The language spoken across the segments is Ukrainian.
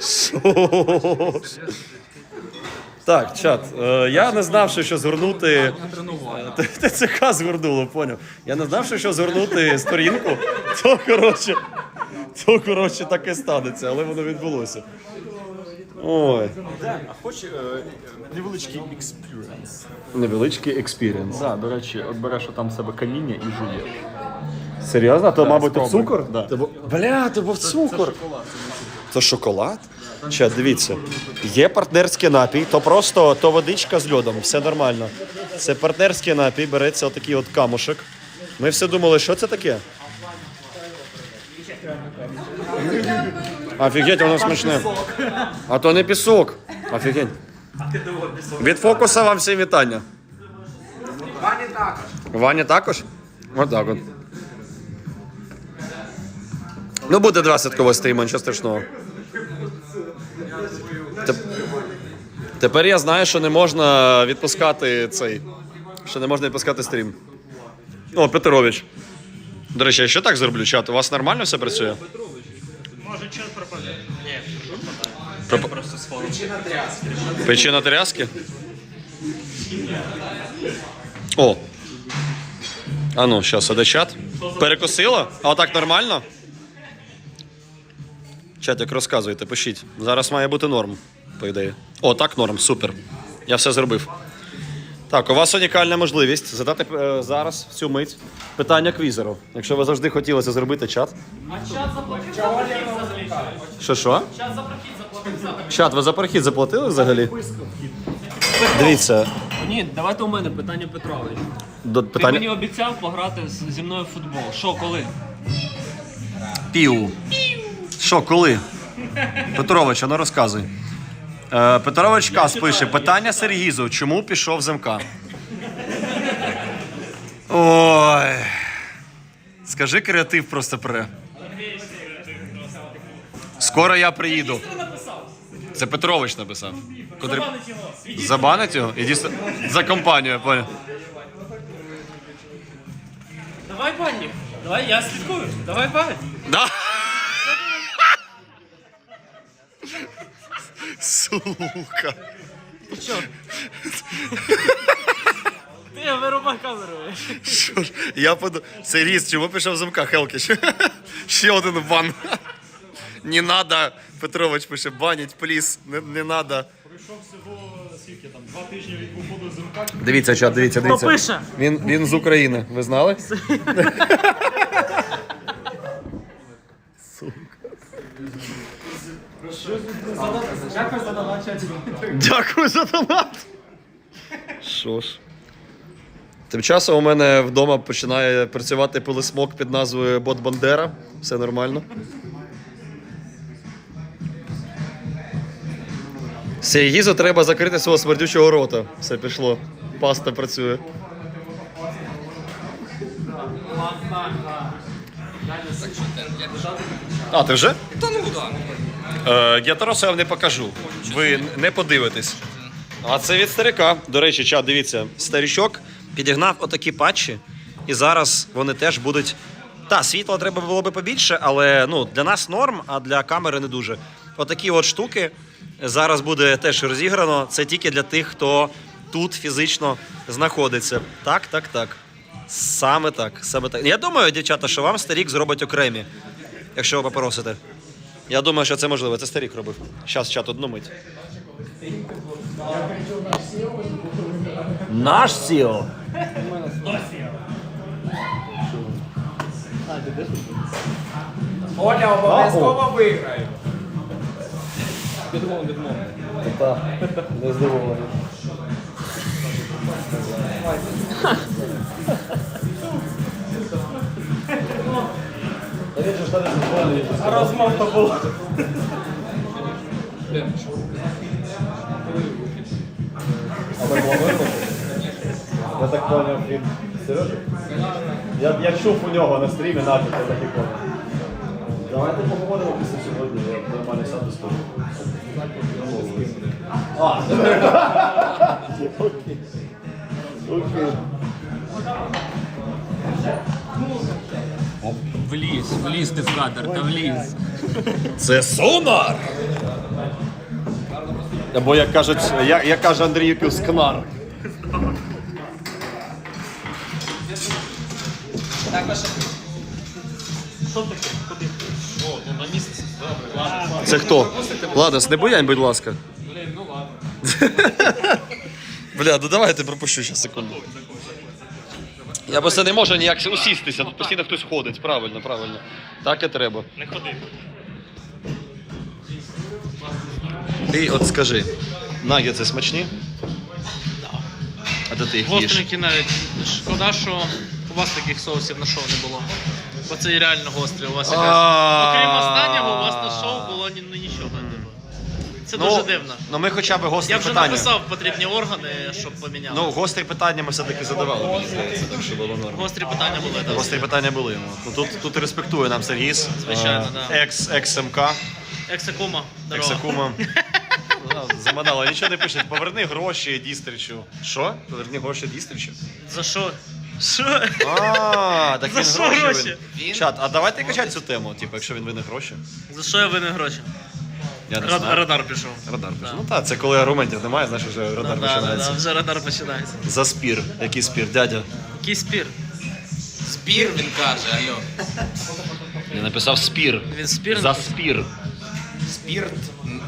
Що? Так, чат. е, я не знав, що, що згорнути. ТЦК згорнуло, поняв. Я не знав, що, що згорнути сторінку, то коротше, то коротше таке станеться, але воно відбулося. Ой. А хоч е, невеличкий експіріенс. Невеличкий експірієнс. Так, до речі, от береш там себе каміння і жуєш. Серйозно? То, мабуть, то спробуй. цукор? Да. Ти Бля, ти був цукор. Це шоколад? Че, дивіться, є партнерський напій, то просто то водичка з льодом, все нормально. Це партнерський напій, береться отакий от камушек. Ми всі думали, що це таке? Офігеть, воно смачне. А то не пісок. Офігеть. Від фокуса вам всі вітання. Вані також. Вані також? Отак от. Ну, буде два святкового стріма, нічого страшного. Теп- Тепер я знаю, що не можна відпускати цей. Що не можна відпускати стрім. О, Петрович. До речі, я ще так зроблю чат. У вас нормально все працює? Може, час пропаде? Ні, Пропа- просто з фону. Причина тряски? О. А ну, зараз, а де чат? Перекосило? А отак нормально? Чатик, розказуйте, пишіть. Зараз має бути норм, по ідеї. О, так норм, супер. Я все зробив. Так, у вас унікальна можливість задати е, зараз, в цю мить, питання квізеру. Якщо ви завжди хотіли це зробити, чат. А чат заплатив за прохід взагалі? Що що? Чат за прохід заплатив взагалі? Чат, ви за прохід заплатили взагалі? Дивіться, Ні, давайте у мене питання Петрович. до Ти питання. мені обіцяв пограти з- зі мною в футбол. Що, коли? Пів. Що, коли? Петрович, ну розказуй. Е, Петрович Кас пише: питання Сергізу, чому пішов з МК? Ой. Скажи, креатив просто пре. Скоро я приїду. Це Петрович написав. Котрий... Його. Забанить його? Іди с- за компанію, я понял. Давай, пані. Давай, я слідкую. Давай, пані. Да? Сука. Ти вирубай камеру. Що ж, я поду... Сергій, чому пішов з МК Хелкіш? Ще один бан. Не надо, Петрович пише, банять, пліс, не, не надо. Пройшов всього скільки там, два тижні від походу з МК. Дивіться, чат, дивіться, дивіться. пише? Він, він з України, ви знали? Дякую за донат. Що ж. Тим часом у мене вдома починає працювати пилисмок під назвою Бот Бандера. Все нормально. Сєгізу треба закрити свого смердючого рота. Все пішло. Паста працює. А, ти вже? Та ну да. Е, я вам не покажу. Ви не подивитесь. А це від старика. До речі, чат, дивіться, старічок підігнав отакі патчі, і зараз вони теж будуть. Та, світла треба було би побільше, але ну, для нас норм, а для камери не дуже. Отакі от штуки зараз буде теж розіграно. Це тільки для тих, хто тут фізично знаходиться. Так, так, так. Саме так. Саме так. Я думаю, дівчата, що вам старік зробить окремі, якщо ви попросите. Я думаю, що це можливо. Це старік робив. Щас, чат, одну мить. Наш сіо. Оля обов'язково виграє. Не здивований. Розмовка була. Я так поняв, він Сережа? Я, я чув у нього на стрімі начебто так і поняв. Давайте поговоримо після сьогодні, я нормально сяду скажу. А, окей. Окей. Вліз, вліз ти в кадр, та вліз. Це сонар! Або як кажуть, як, як каже Андрій Юків, скнар. Це хто? Ладос, не буянь, будь ласка. Бля, ну давай я тебе пропущу ще секунду. Я просто не можу ніяк усістися, тут постійно хтось ходить. Правильно, правильно. Так і треба. Не ходи. Ти от скажи, нагетси смачні? А де ти їх їш? Гостренькі навіть. Шкода, що у вас таких соусів на шоу не було. Бо це і реально гострі. У вас якась. Окрім останнього, у вас на шоу було ні, ну, нічого. Це дуже дивно. Ну ми хоча б гострі Я вже питання. написав потрібні органи, щоб поміняли. Ну, гострі питання ми все-таки задавали, мені здається, так що було норм. Гострі питання були. так. Гострі питання були йому. Ну, тут, тут респектує нам Сергіс. Звичайно, Е, да. Екс, екс-МК, Ексакума. Здорово. екс-акума. Ну, нічого не пишуть. Поверни гроші дістричу. Що? Поверни гроші дістричу? За що? Що? А, так За він що гроші. гроші? вин- Чат, а давайте качати цю тему, типу, якщо він винен гроші. За що я винен гроші? Я не Рад- знаю. Радар пішов. Радар пише. Ну так, це коли аргументів немає, знаєш, вже радар да, да, починається. да, вже радар починається. За спір. Який спір, дядя? Який спір? Спір він каже, алло. Я написав спір. Він спір. За спір. Спірт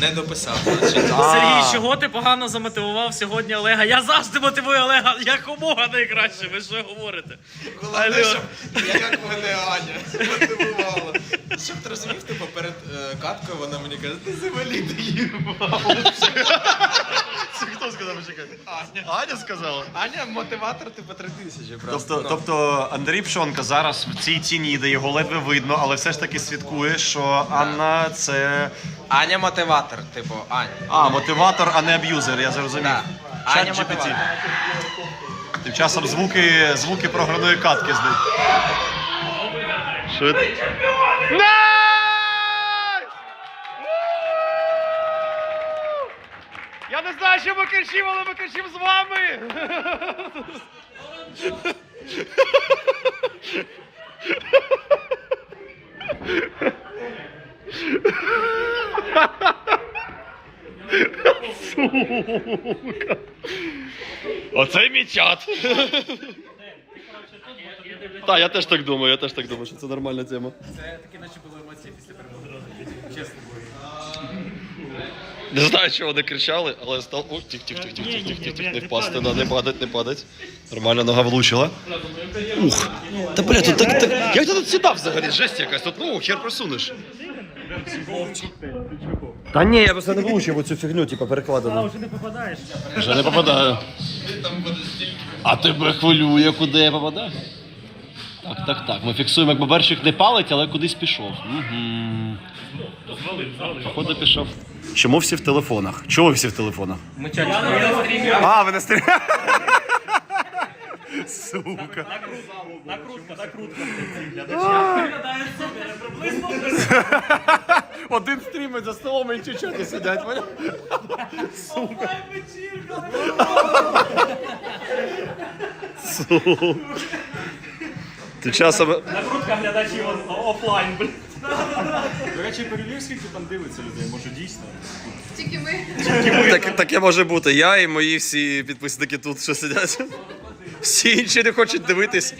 не дописав. значить. Сергій, чого ти погано замотивував сьогодні Олега? Я завжди мотивую Олега якомога найкраще. Ви що говорите? Головне, щоб я як мене Аня мотивувала. Щоб ти розумів, типу, перед е, каткою вона мені каже, ти заваліти їбав. Хто сказав, чекай? Аня. Аня сказала. Аня мотиватор, типу, три тисячі просто. Тобто, Ну. тобто Андрій Пшонка зараз в цій тіні, де його ледве видно, але все ж таки свідкує, що Анна це. Аня мотиватор, типу, Аня. А, мотиватор, а не аб'юзер, я зрозумів. Да. Чат Аня GPT. мотиватор. Тим часом звуки, звуки програної катки здають. Що це? Я не знаю, що ми кричимо, але ми кричимо з вами. Оце мій чат. Так, я теж так думаю, я теж так думаю, що це нормальна тема. Це такі наче були емоції після перемоги, чесно. Не знаю, чого вони кричали, але став. О, тих, тих, тих, тих, тих, тих, тих, тих, не впасти, да, не падать, не падать. Нормально нога влучила. Ух. Та бля, тут так, так. Як ти тут сідав взагалі? Жесть якась, тут ну хер просунеш. Та ні, я просто не влучив оцю фігню, типу, перекладену. Вже не попадаєш. Вже не попадаю. А тебе хвилює, куди я попадаю? Так, так, так. Ми фіксуємо, як баберчик не палить, але кудись пішов. Угу. Походу пішов. Чому всі в телефонах? Чого всі в телефонах? Ми. А, ви не стрі... Сука. Накрутка, накрутка. Один стрімить за столом і чучати сидять. поняв? Сука. Сука. Тим часом. Накрутка глядачів офлайн, блін. До речі, перевір, скільки там дивиться людей, може дійсно. Тільки ми. Так, таке може бути. Я і мої всі підписники тут що сидять. Всі інші не хочуть дивитись.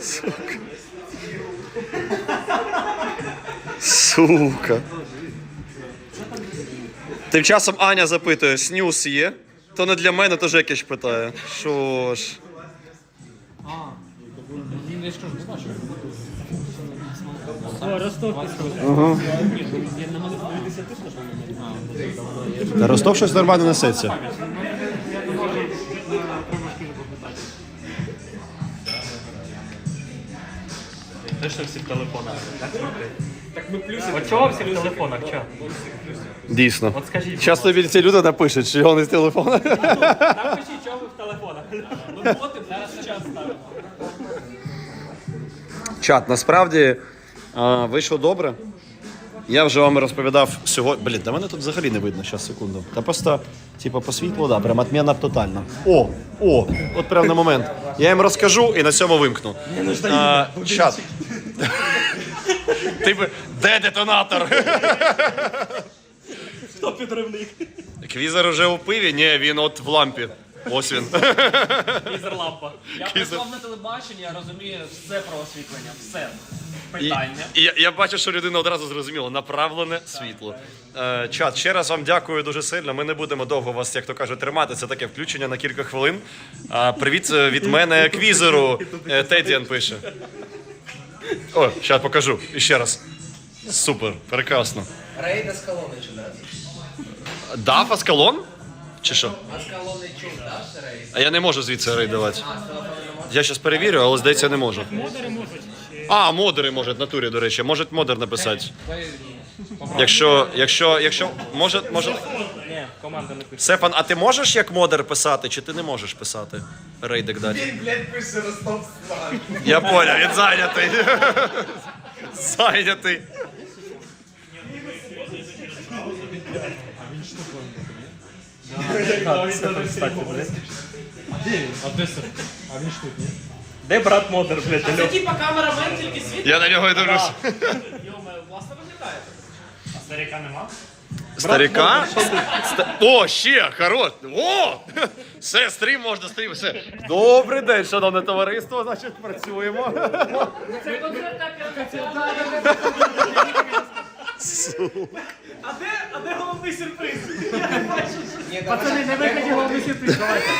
Сука. Сука. Тим часом Аня запитує, снюс є? То не для мене, то Жекіч питає. Що ж? Та Ростов щось нормально несеться. Те, що всі в телефонах. Так ми плюси. От чого всі в телефонах? Чого? Дійсно. От скажіть. Часто ці люди напишуть, що вони з телефона. Напишіть, чого ви в телефонах. Ну, Чат, насправді а, вийшло добре. Я вже вам розповідав сьогодні. Блін, да мене тут взагалі не видно. Зараз, секунду. Та просто, типу, по світлу, да, прям отміна тотальна. О, о, от прям на момент. Я їм розкажу і на цьому вимкну. А, Щас. Ти би, де детонатор? Хто підривник? Квізер уже у пиві? Ні, він от в лампі. Ось він. Візер лампа. Я прийшов на телебачення, я розумію все про освітлення, все. Питання. і я, я бачу, що людина одразу зрозуміла. Направлене світло. Е, чат, ще раз вам дякую дуже сильно. Ми не будемо довго вас, як то кажуть, тримати. Це таке включення на кілька хвилин. А, привіт е, від мене квізеру. Е, Тедіан пише. О, зараз покажу. І ще раз. Супер, прекрасно. Рейда з колони чи не? Дав Аскалон? Чи що? А я не можу звідси рейдувати. Я зараз перевірю, але здається, не можу. Модери можуть. А, модери можуть натурі, до речі. Можуть модер написати. Якщо, якщо, якщо, може, може. Ні, команда не пише. Сефан, а ти можеш як модер писати, чи ти не можеш писати? Рейдик дати. Він, блядь, пише Ростов Я понял, він зайнятий. Зайнятий. Де брат Модер, блядь, Це алло? типа камерамен тільки світ. Я на нього і дивлюся. Йоме, власне виглядає. А старика нема? Старика? Ста- О, ще, хорош. О! Все, стрім можна, стрім, все. Добрий день, шановне товариство, значить, працюємо. Це А де, а де головний сюрприз? Пацани, не виході головний сюрприз, давайте.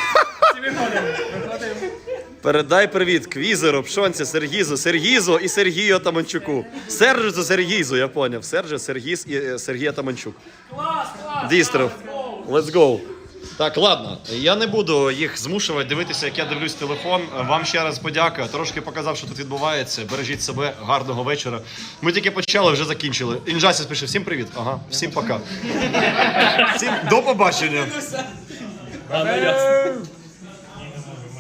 Передай привіт Квізеру, Пшонці, Сергізу, Сергізу і Сергію Таманчуку. Сержу Сергізу, я поняв. Сержу, Сергіз і е, Сергій Таманчук. Клас, клас. Дістров. Let's go. Так, ладно, я не буду їх змушувати дивитися, як я дивлюсь телефон. Вам ще раз подяка. Трошки показав, що тут відбувається. Бережіть себе, гарного вечора. Ми тільки почали, вже закінчили. Інжасіс пише: всім привіт. Ага, всім пока. Всім до побачення.